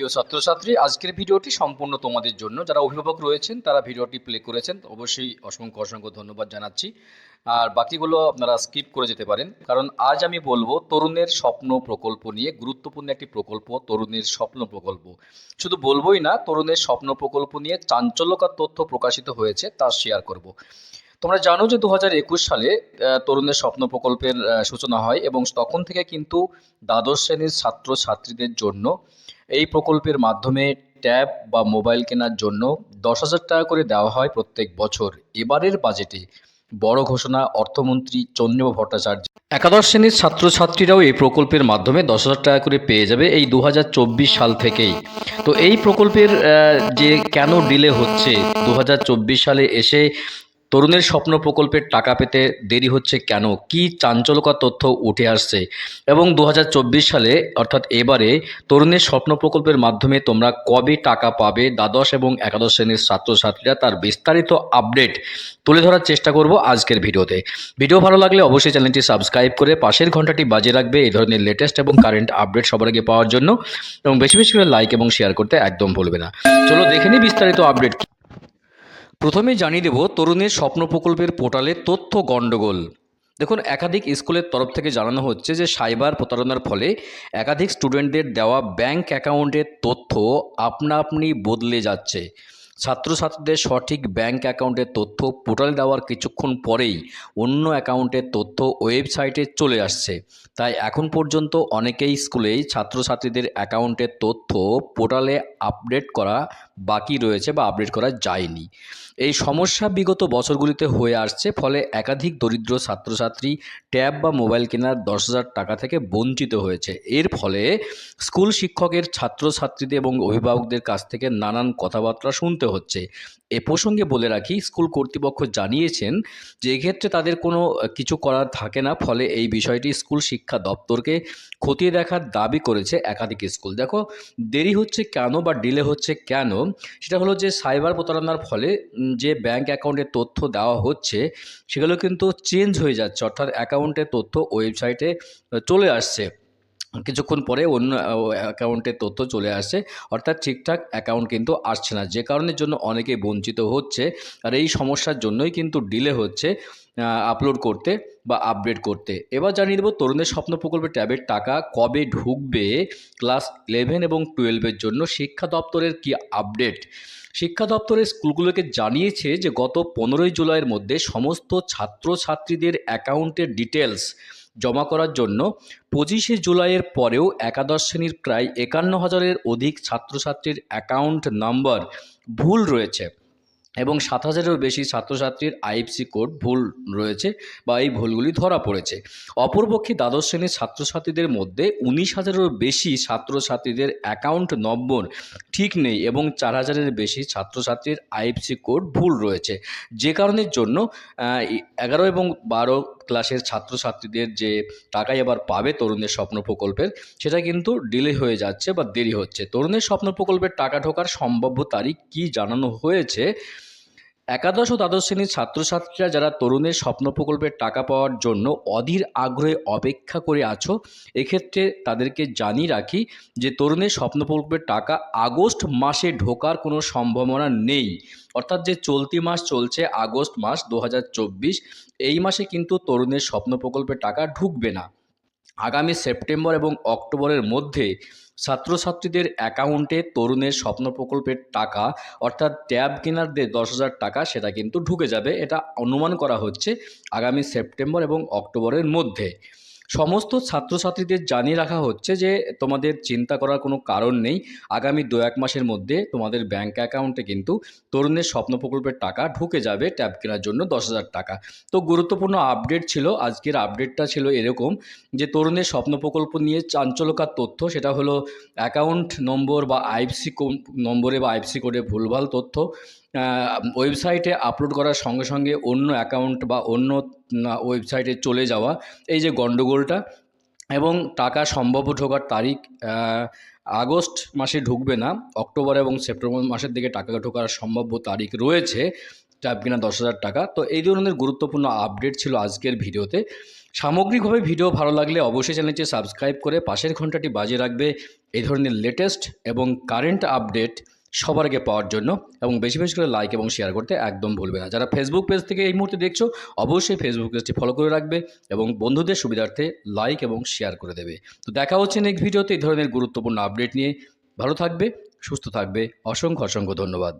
প্রিয় ছাত্রছাত্রী, আজকের ভিডিওটি সম্পূর্ণ তোমাদের জন্য। যারা অভিভাবক রয়েছেন, তারা ভিডিওটি প্লে করেছেন, অবশ্যই অসংখ্য অসংখ্য ধন্যবাদ জানাচ্ছি। আর বাকিগুলো আপনারা স্কিপ করে যেতে পারেন। কারণ আজ আমি বলব, তরুণের স্বপ্ন প্রকল্প নিয়ে, গুরুত্বপূর্ণ একটি প্রকল্প, তরুণের স্বপ্ন প্রকল্প। শুধু বলবোই না, তরুণের স্বপ্ন প্রকল্প নিয়ে চাঞ্চল্যকর তথ্য প্রকাশিত হয়েছে, তা শেয়ার করব। তোমরা জানো যে দু হাজার একুশ সালে তরুণের স্বপ্ন প্রকল্পের সূচনা হয় এবং তখন থেকে কিন্তু দ্বাদশ শ্রেণির ছাত্র ছাত্রীদের জন্য এই প্রকল্পের মাধ্যমে ট্যাব বা মোবাইল কেনার জন্য দশ হাজার টাকা করে দেওয়া হয় প্রত্যেক বছর। এবারের বাজেটে বড় ঘোষণা অর্থমন্ত্রী চন্দ্রবাবু ভট্টাচার্য। একাদশ শ্রেণির ছাত্রছাত্রীরাও এই প্রকল্পের মাধ্যমে দশ হাজার টাকা করে পেয়ে যাবে এই দু হাজার চব্বিশ সাল থেকেই। তো এই প্রকল্পের যে কেন ডিলে হচ্ছে দু হাজার চব্বিশ সালে এসে তরুণের স্বপ্ন প্রকল্পের টাকা পেতে দেরি হচ্ছে কেন? কি চাঞ্চল্যকর তথ্য উঠে আসছে? এবং দু হাজার চব্বিশ সালে, অর্থাৎ এবারে, তরুণের স্বপ্ন প্রকল্পের মাধ্যমে তোমরা কবে টাকা পাবে? দ্বাদশ এবং একাদশ শ্রেণির ছাত্রছাত্রীরা তার বিস্তারিত আপডেট তুলে ধরার চেষ্টা করব আজকের ভিডিওতে। ভিডিও ভালো লাগলে অবশ্যই চ্যানেলটি সাবস্ক্রাইব করে পাশের ঘন্টাটি বাজিয়ে রাখবে এই ধরনের লেটেস্ট এবং কারেন্ট আপডেট সবার আগে পাওয়ার জন্য। এবং বেশি বেশি করে লাইক এবং শেয়ার করতে একদম ভুলবে না। চলো দেখে নিই বিস্তারিত আপডেট প্রথমেই জানিয়ে দেব তরুণের স্বপ্ন প্রকল্পের পোর্টালে তথ্য গণ্ডগোল। দেখুন, একাধিক স্কুলের তরফ থেকে জানানো হচ্ছে যে সাইবার প্রতারণার ফলে একাধিক স্টুডেন্টদের দেওয়া ব্যাংক অ্যাকাউন্টের তথ্য আপনা আপনি বদলে যাচ্ছে। ছাত্রছাত্রীদের সঠিক ব্যাংক অ্যাকাউন্টের তথ্য পোর্টালে দেওয়ার কিছুক্ষণ পরেই অন্য অ্যাকাউন্টের তথ্য ওয়েবসাইটে চলে আসছে। তাই এখন পর্যন্ত অনেকেই স্কুলেই ছাত্রছাত্রীদের অ্যাকাউন্টের তথ্য পোর্টালে আপডেট করা বাকি রয়েছে বা আপডেট করা যায়নি। এই সমস্যা বিগত বছরগুলিতে হয়ে আসছে, ফলে একাধিক দরিদ্র ছাত্রছাত্রী ট্যাব বা মোবাইল কেনার দশ হাজার টাকা থেকে বঞ্চিত হয়েছে। এর ফলে স্কুল শিক্ষকের, ছাত্রছাত্রীদের এবং অভিভাবকদের কাছ থেকে নানান কথাবার্তা শুনতে হচ্ছে। এ প্রসঙ্গে বলে রাখি, স্কুল কর্তৃপক্ষ জানিয়েছেন যে এক্ষেত্রে তাদের কোনো কিছু করার থাকে না, ফলে এই বিষয়টি স্কুল শিক্ষা দপ্তরকে খতিয়ে দেখার দাবি করেছে একাধিক স্কুল। দেখো, দেরি হচ্ছে কেন বা ডিলে হচ্ছে কেন? সেটা হলো যে সাইবার প্রতারণার ফলে যে ব্যাংক অ্যাকাউন্টের তথ্য দেওয়া হচ্ছে, সেগুলো কিন্তু চেঞ্জ হয়ে যাচ্ছে। অর্থাৎ অ্যাকাউন্টের তথ্য ওয়েবসাইটে চলে আসছে। কিছুক্ষণ পরে অন্য অ্যাকাউন্টের তথ্য চলে আসে। অর্থাৎ ঠিকঠাক অ্যাকাউন্ট কিন্তু আসছে না। যে কারণের জন্য অনেকে বঞ্চিত হচ্ছে আর এই সমস্যার জন্যই কিন্তু ডিলে হচ্ছে আপলোড করতে বা আপডেট করতে। এবার জানিয়ে দেবো তরুণের স্বপ্ন প্রকল্পে ট্যাবের টাকা কবে ঢুকবে? ক্লাস ইলেভেন এবং টুয়েলভের জন্য শিক্ষা দপ্তরের কি আপডেট শিক্ষা দপ্তরের স্কুলগুলোকে জানিয়েছে যে গত পনেরোই জুলাইয়ের মধ্যে সমস্ত ছাত্রছাত্রীদের অ্যাকাউন্টের ডিটেলস জমা করার জন্য পঁচিশে জুলাইয়ের পরেও একাদশ শ্রেণির প্রায় একান্ন হাজারের অধিক ছাত্রছাত্রীর অ্যাকাউন্ট নাম্বার ভুল রয়েছে এবং সাত হাজারেরও বেশি ছাত্রছাত্রীর আইএফসি কোড ভুল রয়েছে বা এই ভুলগুলি ধরা পড়েছে। অপরপক্ষে দ্বাদশ শ্রেণির ছাত্রছাত্রীদের মধ্যে উনিশ হাজারেরও বেশি ছাত্রছাত্রীদের অ্যাকাউন্ট নম্বর ঠিক নেই এবং চার হাজারের বেশি ছাত্রছাত্রীর আইএফসি কোড ভুল রয়েছে। যে কারণের জন্য এগারো এবং বারো ক্লাসের ছাত্রছাত্রীদের যে টাকাই এবার পাবে তরুণদের স্বপ্ন প্রকল্পের, সেটা কিন্তু ডিলে হয়ে যাচ্ছে বা দেরি হচ্ছে। তরুণের স্বপ্ন প্রকল্পের টাকা ঢোকার সম্ভাব্য তারিখ কি জানানো হয়েছে? একাদশ ও দ্বাদশ শ্রেণির ছাত্রছাত্রীরা যারা তরুণের স্বপ্ন প্রকল্পের টাকা পাওয়ার জন্য অধীর আগ্রহে অপেক্ষা করে আছো, এক্ষেত্রে তাদেরকে জানিয়ে রাখি যে তরুণের স্বপ্ন প্রকল্পের টাকা আগস্ট মাসে ঢোকার কোনো সম্ভাবনা নেই। অর্থাৎ যে চলতি মাস চলছে আগস্ট মাস দু হাজার চব্বিশ, এই মাসে কিন্তু তরুণের স্বপ্ন প্রকল্পের টাকা ঢুকবে না। আগামী সেপ্টেম্বর এবং অক্টোবরের মধ্যে ছাত্রছাত্রীদের অ্যাকাউন্টে তরুণের স্বপ্ন প্রকল্পের টাকা, অর্থাৎ ট্যাব কেনার দিয়ে দশ হাজার টাকা সেটা কিন্তু ঢুকে যাবে। এটা অনুমান করা হচ্ছে আগামী সেপ্টেম্বর এবং অক্টোবরের মধ্যে। সমস্ত ছাত্রছাত্রীদের জানিয়ে রাখা হচ্ছে যে তোমাদের চিন্তা করার কোনো কারণ নেই। আগামী দু এক মাসের মধ্যে তোমাদের ব্যাংক অ্যাকাউন্টে কিন্তু তরুণের স্বপ্ন প্রকল্পের টাকা ঢুকে যাবে ট্যাব কেনার জন্য দশ হাজার টাকা। তো গুরুত্বপূর্ণ আপডেট ছিল, আজকের আপডেটটা ছিল এরকম যে তরুণের স্বপ্ন প্রকল্প নিয়ে চাঞ্চল্যকার তথ্য সেটা হলো অ্যাকাউন্ট নম্বর বা আইএফসি নম্বরে বা আইএফসি কোডে ভুলভাল তথ্য। ওয়েবসাইটে আপলোড করার সঙ্গে সঙ্গে অন্য অ্যাকাউন্ট বা অন্য ওয়েবসাইটে চলে যাওয়া, এই যে গণ্ডগোলটা এবং টাকা সম্ভাব্য ঢোকার তারিখ আগস্ট মাসে ঢুকবে না, অক্টোবর এবং সেপ্টেম্বর মাসের দিকে টাকা ঢোকার সম্ভাব্য তারিখ রয়েছে ট্যাব কিনা দশ হাজার টাকা। তো এই ধরনের গুরুত্বপূর্ণ আপডেট ছিল আজকের ভিডিওতে। সামগ্রিকভাবে ভিডিও ভালো লাগলে অবশ্যই চ্যানেলটি সাবস্ক্রাইব করে পাশের ঘন্টাটি বাজিয়ে রাখবে। এই ধরনের লেটেস্ট এবং কারেন্ট আপডেট সবার আগে পাওয়ার জন্য এবং বেশি বেশি করে লাইক এবং শেয়ার করতে একদম ভুলবে না। যারা ফেসবুক পেজ থেকে এই মুহূর্তে দেখছ, অবশ্যই ফেসবুক পেজটি ফলো করে রাখবে এবং বন্ধুদের সুবিধার্থে লাইক এবং শেয়ার করে দেবে। তো দেখা হচ্ছে নেক্সট ভিডিওতে এই ধরনের গুরুত্বপূর্ণ আপডেট নিয়ে। ভালো থাকবে, সুস্থ থাকবে। অসংখ্য অসংখ্য ধন্যবাদ।